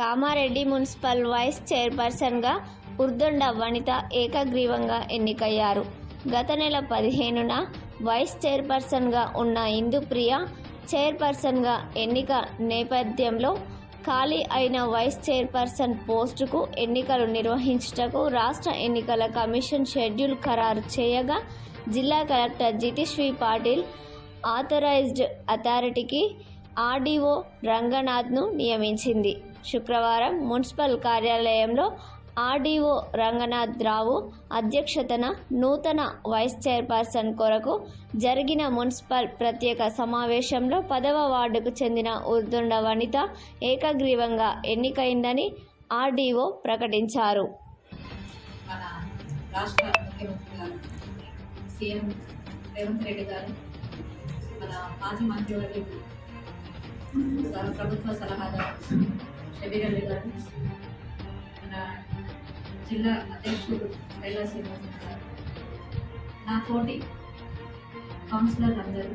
Kamareddy municipal vice చైర్పర్సన్గా ఉర్దొండ వనిత ఏకగ్రీవంగా ఎన్నికయ్యారు. గత నెల పదిహేనున వైస్ చైర్పర్సన్గా ఉన్న ఇందుప్రియ చైర్పర్సన్గా ఎన్నిక నేపథ్యంలో ఖాళీ అయిన వైస్ చైర్పర్సన్ పోస్టుకు ఎన్నికలు నిర్వహించుటకు రాష్ట్ర ఎన్నికల కమిషన్ షెడ్యూల్ ఖరారు చేయగా జిల్లా కలెక్టర్ జితిశ్రీ పాటిల్ ఆథరైజ్డ్ అథారిటీకి ఆర్డీఓ రంగనాథ్ను నియమించింది. శుక్రవారం మున్సిపల్ కార్యాలయంలో ఆర్డీఓ రంగనాథ్ రావు అధ్యక్షతన నూతన వైస్ చైర్పర్సన్ కొరకు జరిగిన మున్సిపల్ ప్రత్యేక సమావేశంలో పదవ వార్డుకు చెందిన ఉర్దుండ వనిత ఏకగ్రీవంగా ఎన్నికైందని ఆర్డీఓ ప్రకటించారు. రాష్ట్ర ముఖ్యమంత్రి గారు సీఎం రేవంత్ రెడ్డి గారు మన మాజీ మంత్రివర్యులు ప్రభుత్వ సలహాదారు షబీర్ గారు మన జిల్లా అధ్యక్షుడు బెల్లా శ్రీనివాసన్ గారు నా తోటి కౌన్సిలర్ అందరూ.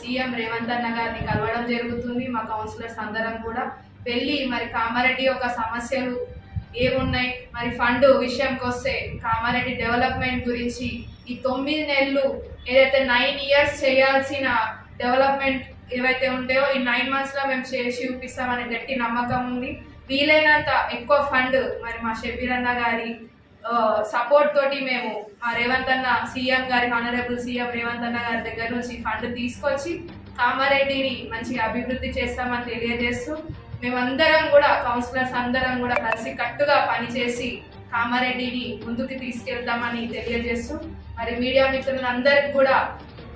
సీఎం రేవంత్ అన్న గారిని కలవడం జరుగుతుంది. మా కౌన్సిలర్స్ అందరం కూడా వెళ్ళి మరి కామారెడ్డి యొక్క సమస్యలు ఏమున్నాయి? మరి ఫండ్ విషయంకి వస్తే కామారెడ్డి డెవలప్మెంట్ గురించి ఈ తొమ్మిది నెలలు ఏదైతే నైన్ ఇయర్స్ చేయాల్సిన డెవలప్మెంట్ ఏవైతే ఉంటాయో ఈ నైన్ మంత్స్లో మేము చేసి చూపిస్తామనే గట్టి నమ్మకం ఉంది. వీలైనంత ఎక్కువ ఫండ్ మరి మా షబీర్ అన్న గారి సపోర్ట్ తోటి మేము మా రేవంత్ అన్న సీఎం గారి హానరబుల్ సీఎం రేవంత్ అన్న గారి దగ్గర నుంచి ఫండ్ తీసుకొచ్చి కామారెడ్డిని మంచిగా అభివృద్ధి చేస్తామని తెలియజేస్తూ మేమందరం కూడా కౌన్సిలర్స్ అందరం కూడా కలిసి కట్టుగా పనిచేసి కామారెడ్డిని ముందుకు తీసుకెళ్తామని తెలియజేస్తూ మరి మీడియా మిత్రులందరికీ కూడా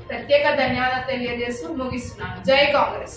ప్రత్యేక ధన్యవాదాలు తెలియజేస్తూ ముగిస్తున్నాను. జై కాంగ్రెస్.